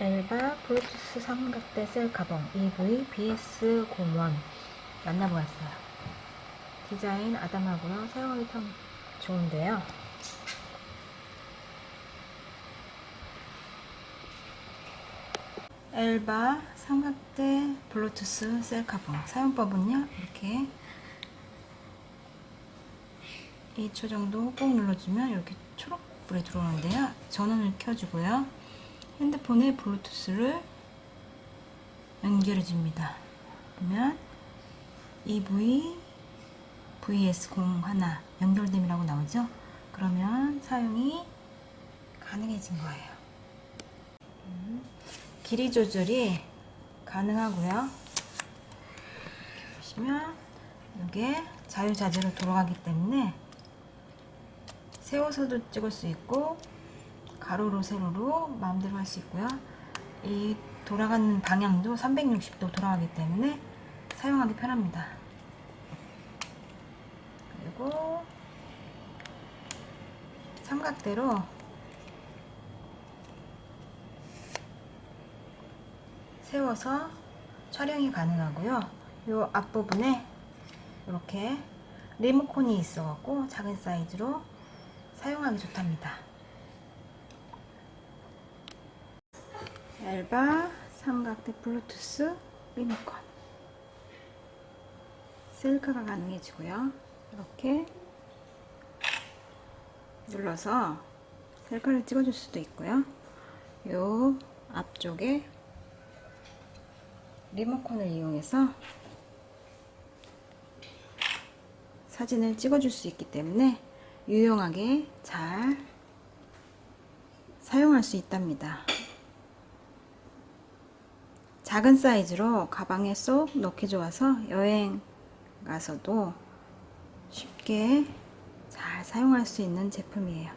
엘바 블루투스 삼각대 셀 가방 EV BS01 만나보았어요. 디자인 아담하고요. 사용하기 참 좋은데요. 엘바 삼각대 블루투스 셀 가방 사용법은요. 이렇게 2초 정도 꾹 눌러주면 이렇게 초록불이 들어오는데요. 전원을 켜주고요. 핸드폰에 블루투스를 연결해 줍니다. 그러면 EV VS01 연결됨이라고 나오죠. 그러면 사용이 가능해진 거예요. 음, 길이 조절이 가능하고요. 보시면 이게 자유자재로 돌아가기 때문에 세워서도 찍을 수 있고 가로로 세로로 마음대로 할 수 있고요. 이 돌아가는 방향도 360도 돌아가기 때문에 사용하기 편합니다. 그리고 삼각대로 세워서 촬영이 가능하고요. 이 앞부분에 이렇게 리모컨이 있어갖고 작은 사이즈로 사용하기 좋답니다. 엘바 삼각대 블루투스 리모컨 셀카가 가능해지고요. 이렇게 눌러서 셀카를 찍어줄 수도 있고요. 요 앞쪽에 리모컨을 이용해서 사진을 찍어줄 수 있기 때문에 유용하게 잘 사용할 수 있답니다. 작은 사이즈로 가방에 쏙 넣기 좋아서 여행 가서도 쉽게 잘 사용할 수 있는 제품이에요.